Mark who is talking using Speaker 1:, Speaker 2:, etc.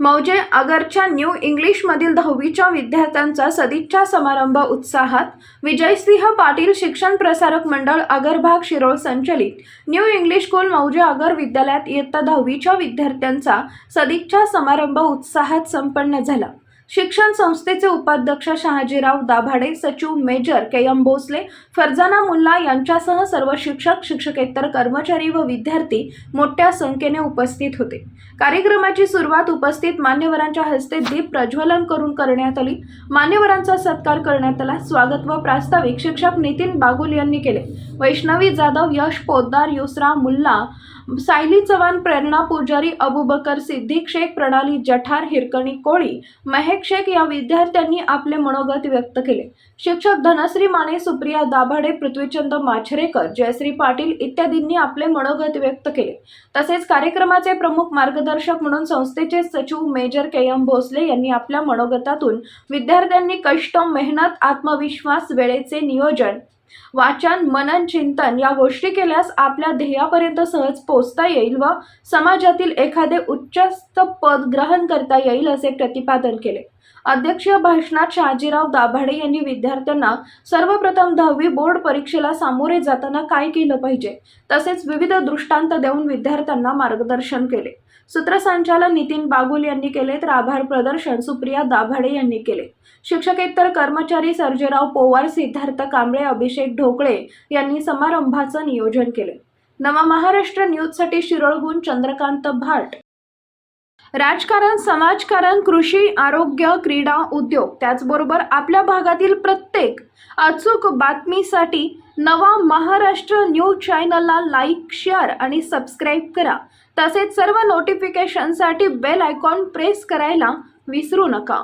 Speaker 1: मौजे आगरच्या न्यू इंग्लिशमधील दहावीच्या विद्यार्थ्यांचा सदिच्छा समारंभ उत्साहात विजयसिंह पाटील शिक्षण प्रसारक मंडळ अगरभाग शिरोळ संचलित. न्यू इंग्लिश स्कूल मौजे आगर विद्यालयात इयत्ता दहावीच्या विद्यार्थ्यांचा सदिच्छा समारंभ उत्साहात संपन्न झाला. शिक्षण संस्थेचे उपाध्यक्ष शहाजीराव दाभाडे सचिव major K M Bhosale Farzana Mulla यांच्यासह सर्व शिक्षक शिक्षकेतर कर्मचारी व विद्यार्थी मोठ्या संख्येने उपस्थित होते. कार्यक्रमाची सुरुवात उपस्थित मान्यवरांच्या हस्ते दीप प्रज्वलन करून करण्यात आली. मान्यवरांचा सत्कार करण्यात आला. स्वागत व प्रास्ताविक शिक्षक नितीन बागुल यांनी केले. वैष्णवी जाधव यश पोद्दार युसरा मुल्ला सायली चव्हाण प्रेरणा पुजारी अबुबकर सिद्दीक शेख प्रणाली जठार हिरकणी कोळी महेक शिक्षक या विद्यार्थ्यांनी आपले मनोगत व्यक्त केले. शिक्षक धनश्री माने सुप्रिया दाभाडे पृथ्वीचंद माछरेकर जयश्री पाटील इत्यादींनी आपले मनोगत व्यक्त केले. तसेच कार्यक्रमाचे प्रमुख मार्गदर्शक म्हणून संस्थेचे सचिव मेजर के एम भोसले यांनी आपल्या मनोगतातून विद्यार्थ्यांनी कष्ट मेहनत आत्मविश्वास वेळेचे नियोजन वाचन मनन चिंतन या गोष्टी केल्यास आपल्या ध्येयापर्यंत सहज पोचता येईल व समाजातील एखादे उच्चस्त पद ग्रहण करता येईल असे प्रतिपादन केले. अध्यक्षीय भाषणात शहाजीराव दाभाडे यांनी विद्यार्थ्यांना सर्वप्रथम दहावी बोर्ड परीक्षेला सामोरे जाताना काय केलं पाहिजे? तसेच विविध दृष्टांत देऊन विद्यार्थ्यांना मार्गदर्शन केले. सूत्रसंचालन नितीन बागुल यांनी केले तर आभार प्रदर्शन सुप्रिया दाभाडे यांनी केले. शिक्षकेतर कर्मचारी सर्जेराव पोवार सिद्धार्थ कांबळे अभिषेक ढोकळे यांनी समारंभाचं नियोजन केले. नवा महाराष्ट्र न्यूजसाठी शिरोळहून चंद्रकांत भाट. राजकारण समाजकारण कृषी आरोग्य क्रीडा उद्योग त्याचबरोबर आपल्या भागातील प्रत्येक अचूक बातमीसाठी नवा महाराष्ट्र न्यूज चॅनलला लाईक शेअर आणि सबस्क्राईब करा. तसेच सर्व नोटिफिकेशनसाठी बेल आयकॉन प्रेस करायला विसरू नका.